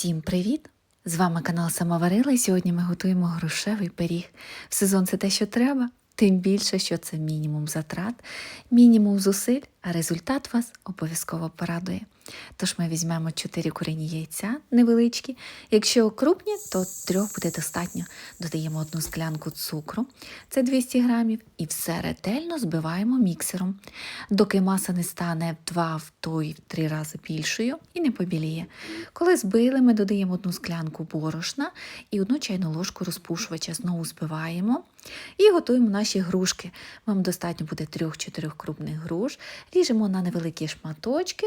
Всім привіт! З вами канал Самоварила і сьогодні ми готуємо грушевий пиріг. В сезон це те, що треба, тим більше, що це мінімум затрат, мінімум зусиль, а результат вас обов'язково порадує. Тож ми візьмемо 4 курені яйця невеличкі. Якщо крупні, то трьох буде достатньо. Додаємо одну склянку цукру, це 200 грамів, і все ретельно збиваємо міксером, доки маса не стане в 2, в той, в 3 рази більшою і не побіліє. Коли збили, ми додаємо одну склянку борошна і одну чайну ложку розпушувача. Знову збиваємо і готуємо наші грушки. Вам достатньо буде 3-4 крупних груш, ріжемо на невеликі шматочки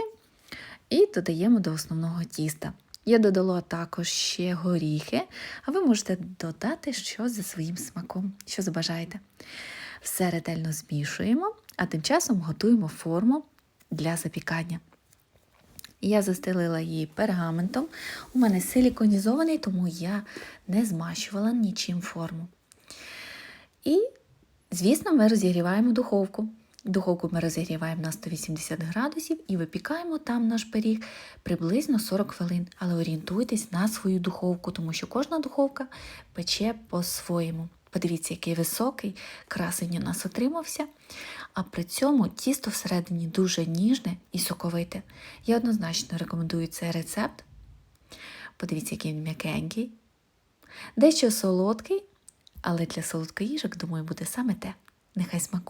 і додаємо до основного тіста. Я додала також ще горіхи, а ви можете додати щось за своїм смаком, що забажаєте. Все ретельно змішуємо, а тим часом готуємо форму для запікання. Я застелила її пергаментом. У мене силіконізований, тому я не змащувала нічим форму. І, звісно, ми розігріваємо духовку. Духовку ми розігріваємо на 180 градусів і випікаємо там наш пиріг приблизно 40 хвилин. Але орієнтуйтесь на свою духовку, тому що кожна духовка пече по-своєму. Подивіться, який високий красень у нас отримався. А при цьому тісто всередині дуже ніжне і соковите. Я однозначно рекомендую цей рецепт. Подивіться, який він м'якенький. Дещо солодкий, але для солодкоїжок, думаю, буде саме те. Нехай смакує.